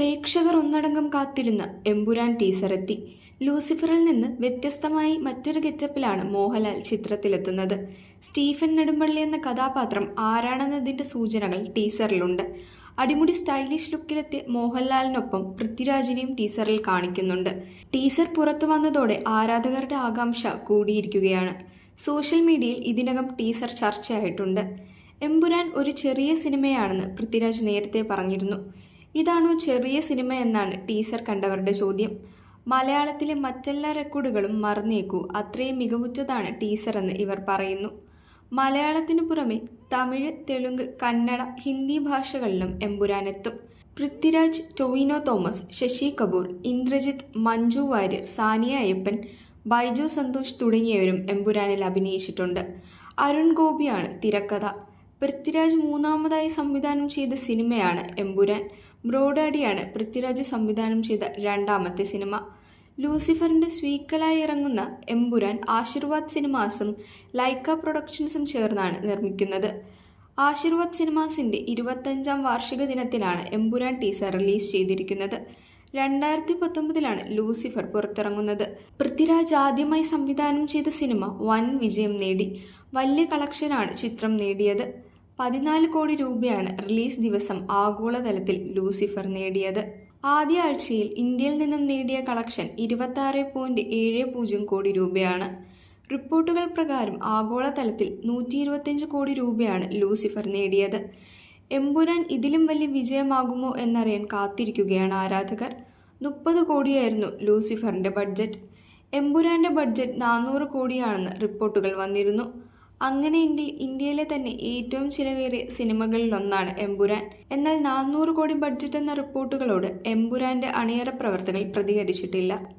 പ്രേക്ഷകർ ഒന്നടങ്കം കാത്തിരുന്ന എമ്പുരാൻ ടീസർ എത്തി ലൂസിഫറിൽ നിന്ന് വ്യത്യസ്തമായി മറ്റൊരു ഗെറ്റപ്പിലാണ് മോഹൻലാൽ ചിത്രത്തിലെത്തുന്നത്. സ്റ്റീഫൻ നെടുമ്പള്ളി എന്ന കഥാപാത്രം ആരാണെന്നതിന്റെ സൂചനകൾ ടീസറിലുണ്ട്. അടിമുടി സ്റ്റൈലിഷ് ലുക്കിലെത്തിയ മോഹൻലാലിനൊപ്പം പൃഥ്വിരാജിനെയും ടീസറിൽ കാണിക്കുന്നുണ്ട്. ടീസർ പുറത്തു വന്നതോടെ ആരാധകരുടെ ആകാംക്ഷ കൂടിയിരിക്കുകയാണ്. സോഷ്യൽ മീഡിയയിൽ ഇതിനകം ടീസർ ചർച്ചയായിട്ടുണ്ട്. എമ്പുരാൻ ഒരു ചെറിയ സിനിമയാണെന്ന് പൃഥ്വിരാജ് നേരത്തെ പറഞ്ഞിരുന്നു. ഇതാണോ ചെറിയ സിനിമ എന്നാണ് ടീസർ കണ്ടവരുടെ ചോദ്യം. മലയാളത്തിലെ മറ്റെല്ലാ റെക്കോർഡുകളും മറന്നേക്കൂ. അത്രയും മികവുറ്റതാണ് ടീസർ എന്ന് ഇവർ പറയുന്നു. മലയാളത്തിനു പുറമെ തമിഴ് തെലുങ്ക് കന്നഡ ഹിന്ദി ഭാഷകളിലും എമ്പുരാനെത്തും. പൃഥ്വിരാജ് ടൊവിനോ തോമസ് ശശി കപൂർ ഇന്ദ്രജിത്ത് മഞ്ജു വാര്യർ സാനിയ അയ്യപ്പൻ ബൈജു സന്തോഷ് തുടങ്ങിയവരും എമ്പുരാനിൽ അഭിനയിച്ചിട്ടുണ്ട്. അരുൺ ഗോപിയാണ് തിരക്കഥ. പൃഥ്വിരാജ് മൂന്നാമതായി സംവിധാനം ചെയ്ത സിനിമയാണ് എമ്പുരാൻ. ബ്രോഡാഡിയാണ് പൃഥ്വിരാജ് സംവിധാനം ചെയ്ത രണ്ടാമത്തെ സിനിമ. ലൂസിഫറിന്റെ സ്വീക്കലായി ഇറങ്ങുന്ന എമ്പുരാൻ ആശീർവാദ് സിനിമാസും ലൈക്ക പ്രൊഡക്ഷൻസും ചേർന്നാണ് നിർമ്മിക്കുന്നത്. ആശീർവാദ് സിനിമാസിന്റെ ഇരുപത്തഞ്ചാം വാർഷിക ദിനത്തിലാണ് എമ്പുരാൻ ടീസർ റിലീസ് ചെയ്തിരിക്കുന്നത്. രണ്ടായിരത്തി പത്തൊമ്പതിലാണ് ലൂസിഫർ പുറത്തിറങ്ങുന്നത്. പൃഥ്വിരാജ് ആദ്യമായി സംവിധാനം ചെയ്ത സിനിമ വൻ വിജയം നേടി. വലിയ കളക്ഷനാണ് ചിത്രം നേടിയത്. പതിനാല് കോടി രൂപയാണ് റിലീസ് ദിവസം ആഗോളതലത്തിൽ ലൂസിഫർ നേടിയത്. ആദ്യ ആഴ്ചയിൽ ഇന്ത്യയിൽ നിന്നും നേടിയ കളക്ഷൻ ഇരുപത്തി ആറ് പോയിന്റ് ഏഴ് പൂജ്യം കോടി രൂപയാണ്. റിപ്പോർട്ടുകൾ പ്രകാരം ആഗോളതലത്തിൽ നൂറ്റി ഇരുപത്തിയഞ്ച് കോടി രൂപയാണ് ലൂസിഫർ നേടിയത്. എമ്പുരാൻ ഇതിലും വലിയ വിജയമാകുമോ എന്നറിയാൻ കാത്തിരിക്കുകയാണ് ആരാധകർ. മുപ്പത് കോടിയായിരുന്നു ലൂസിഫറിന്റെ ബഡ്ജറ്റ്. എമ്പുരാന്റെ ബഡ്ജറ്റ് നാനൂറ് കോടിയാണെന്ന് റിപ്പോർട്ടുകൾ വന്നിരുന്നു. അങ്ങനെയെങ്കിൽ ഇന്ത്യയിലെ തന്നെ ഏറ്റവും ചിലവേറിയ സിനിമകളിലൊന്നാണ് എമ്പുരാൻ എന്നാൽ നാനൂറ് കോടി ബഡ്ജറ്റ് എന്ന റിപ്പോർട്ടുകളോട് എമ്പുരാന്റെ അണിയറ പ്രവർത്തകർ പ്രതികരിച്ചിട്ടില്ല.